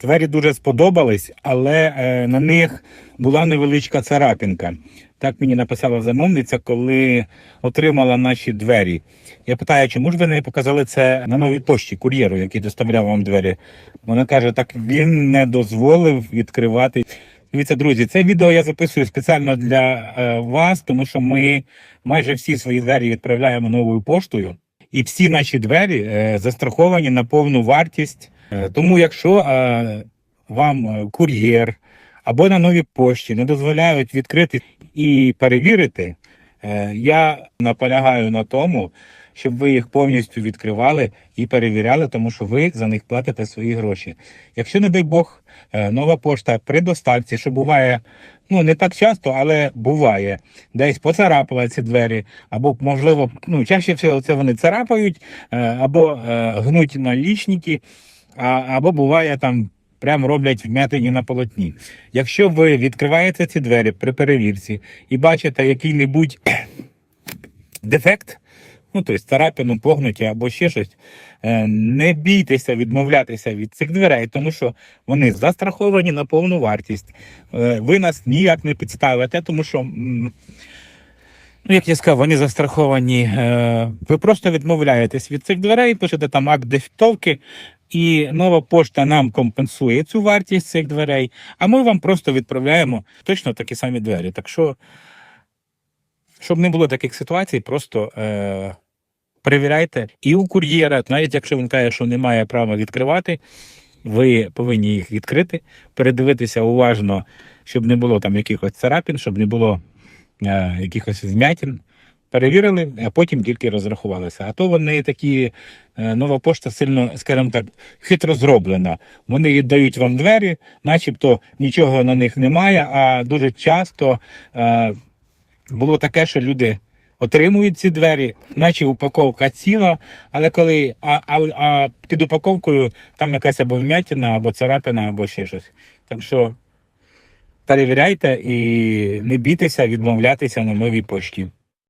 Двері дуже сподобались, але е, на них була невеличка царапінка. Так мені написала замовниця, коли отримала наші двері. Я питаю, чому ж ви не показали це на новій пошті кур'єру, який доставляв вам двері? Вона каже, так він не дозволив відкривати. Дивіться, друзі, це відео я записую спеціально для е, вас, тому що ми майже всі свої двері відправляємо новою поштою, і всі наші двері е, застраховані на повну вартість. Е, тому, якщо е, вам е, кур'єр або на новій пошті не дозволяють відкрити і перевірити, я наполягаю на тому, щоб ви їх повністю відкривали і перевіряли, тому що ви за них платите свої гроші. Якщо, не дай Бог, нова пошта при доставці, що буває ну не так часто, але буває, десь поцарапала ці двері, або, можливо, ну, чаще всього це вони царапають, або гнуть налічники, а, або буває там. Прямо роблять вмятині на полотні. Якщо ви відкриваєте ці двері при перевірці і бачите який-небудь дефект, ну тобто царапину, погнуті або ще щось, е, не бійтеся відмовлятися від цих дверей, тому що вони застраховані на повну вартість. Е, Ви нас ніяк не підставите, тому що. Ну, як я сказав, вони застраховані. Е, Ви просто відмовляєтесь від цих дверей, пишете там акт дефектовки, і нова пошта нам компенсує цю вартість цих дверей, а ми вам просто відправляємо точно такі самі двері. Так що, щоб не було таких ситуацій, просто е, перевіряйте. І у кур'єра, навіть якщо він каже, що немає права відкривати, ви повинні їх відкрити, передивитися уважно, щоб не було там якихось царапін, щоб не було е, якихось змятін. Перевірили, а потім тільки розрахувалися. А то вони такі, е, нова пошта сильно, скажімо так, хитро зроблена. Вони віддають вам двері, начебто нічого на них немає, а дуже часто е, було таке, що люди отримують ці двері, наче упаковка ціла, але коли а, а, а під упаковкою там якась або вмятина, або царапина, або ще щось. Так що перевіряйте і не бійтеся відмовлятися на новій пошті.